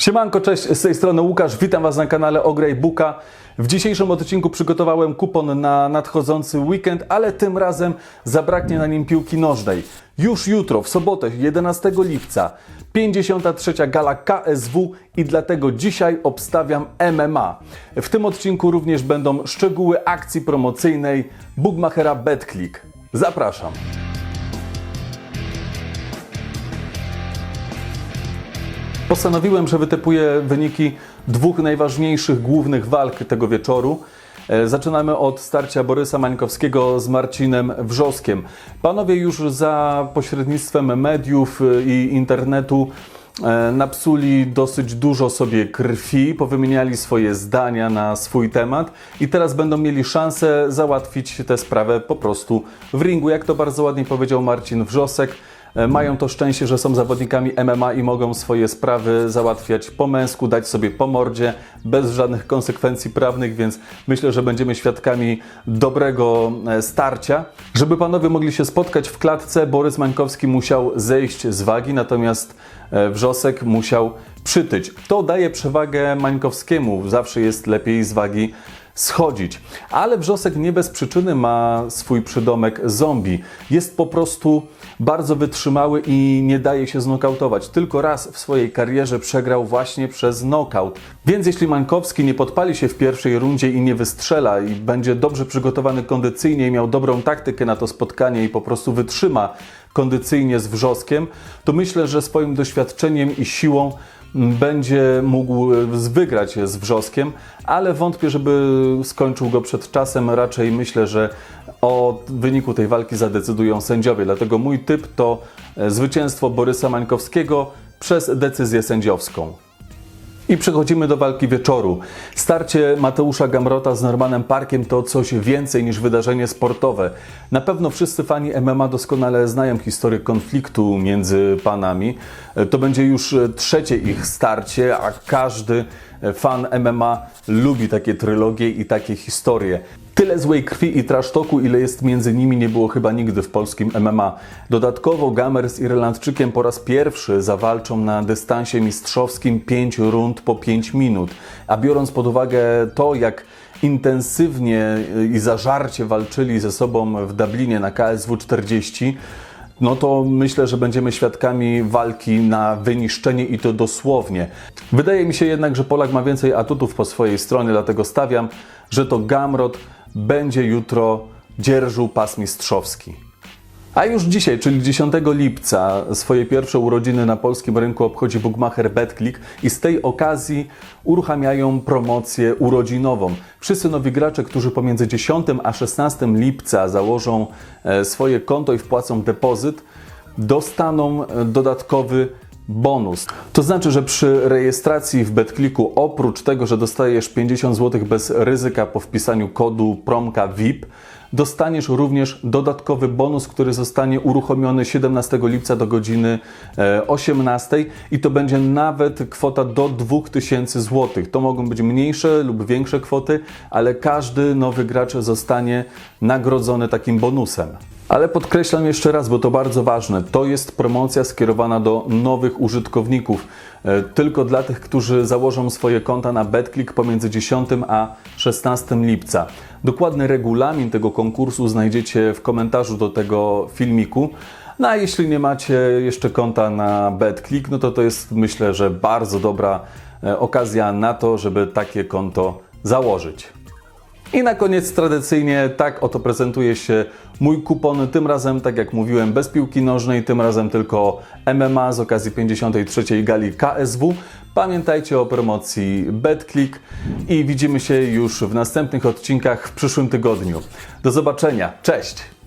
Siemanko, cześć, z tej strony Łukasz, witam Was na kanale Ograj Buka. W dzisiejszym odcinku przygotowałem kupon na nadchodzący weekend, ale tym razem zabraknie na nim piłki nożnej. Już jutro, w sobotę, 11 lipca, 53. gala KSW i dlatego dzisiaj obstawiam MMA. W tym odcinku również będą szczegóły akcji promocyjnej Bookmachera BetClick. Zapraszam. Postanowiłem, że wytypuję wyniki dwóch najważniejszych głównych walk tego wieczoru. E, Zaczynamy od starcia Borysa Mańkowskiego z Marcinem Wrzoskiem. Panowie już za pośrednictwem mediów e, i internetu e, napsuli dosyć dużo sobie krwi, powymieniali swoje zdania na swój temat i teraz będą mieli szansę załatwić tę sprawę po prostu w ringu. Jak to bardzo ładnie powiedział Marcin Wrzosek, mają to szczęście, że są zawodnikami MMA i mogą swoje sprawy załatwiać po męsku, dać sobie po mordzie, bez żadnych konsekwencji prawnych, więc myślę, że będziemy świadkami dobrego e, starcia. Żeby panowie mogli się spotkać w klatce, Borys Mańkowski musiał zejść z wagi, natomiast e, Wrzosek musiał przytyć. To daje przewagę Mańkowskiemu, zawsze jest lepiej z wagi schodzić. Ale Wrzosek nie bez przyczyny ma swój przydomek zombie. Jest po prostu bardzo wytrzymały i nie daje się znokautować. Tylko raz w swojej karierze przegrał właśnie przez knockout. Więc jeśli Mańkowski nie podpali się w pierwszej rundzie i nie wystrzela i będzie dobrze przygotowany kondycyjnie i miał dobrą taktykę na to spotkanie i po prostu wytrzyma kondycyjnie z Wrzoskiem, to myślę, że swoim doświadczeniem i siłą będzie mógł e, wygrać z Wrzoskiem, ale wątpię, żeby skończył go przed czasem. Raczej myślę, że o wyniku tej walki zadecydują sędziowie. Dlatego mój typ to e, zwycięstwo Borysa Mańkowskiego przez decyzję sędziowską. I przechodzimy do walki wieczoru. Starcie Mateusza Gamrota z Normanem Parkiem to coś więcej niż wydarzenie sportowe. Na pewno wszyscy fani MMA doskonale znają historię konfliktu między panami. To będzie już trzecie ich starcie, a każdy fan MMA lubi takie trylogie i takie historie. Tyle złej krwi i trasztoku, ile jest między nimi, nie było chyba nigdy w polskim MMA. Dodatkowo Gamer z Irlandczykiem po raz pierwszy zawalczą na dystansie mistrzowskim 5 rund po 5 minut. A biorąc pod uwagę to, jak intensywnie i zażarcie walczyli ze sobą w Dublinie na KSW 40, no to myślę, że będziemy świadkami walki na wyniszczenie i to dosłownie. Wydaje mi się jednak, że Polak ma więcej atutów po swojej stronie, dlatego stawiam, że to Gamrot będzie jutro dzierżył pas mistrzowski. A już dzisiaj, czyli 10 lipca, swoje pierwsze urodziny na polskim rynku obchodzi Bookmacher BetClick i z tej okazji uruchamiają promocję urodzinową. Wszyscy nowi gracze, którzy pomiędzy 10 a 16 lipca założą e, swoje konto i wpłacą depozyt, dostaną e, dodatkowy bonus. To znaczy, że przy rejestracji w BetClicku oprócz tego, że dostajesz 50 zł bez ryzyka po wpisaniu kodu promka VIP, dostaniesz również dodatkowy bonus, który zostanie uruchomiony 17 lipca do godziny e, 18 i to będzie nawet kwota do 2000 zł. To mogą być mniejsze lub większe kwoty, ale każdy nowy gracz zostanie nagrodzony takim bonusem. Ale podkreślam jeszcze raz, bo to bardzo ważne, to jest promocja skierowana do nowych użytkowników. E, Tylko dla tych, którzy założą swoje konta na BetClick pomiędzy 10 a 16 lipca. Dokładny regulamin tego konkursu znajdziecie w komentarzu do tego filmiku. No a jeśli nie macie jeszcze konta na BetClick, no to to jest myślę, że bardzo dobra e, okazja na to, żeby takie konto założyć. I na koniec tradycyjnie tak oto prezentuje się mój kupon. Tym razem, tak jak mówiłem, bez piłki nożnej, tym razem tylko MMA z okazji 53. gali KSW. Pamiętajcie o promocji BetClick i widzimy się już w następnych odcinkach w przyszłym tygodniu. Do zobaczenia. Cześć!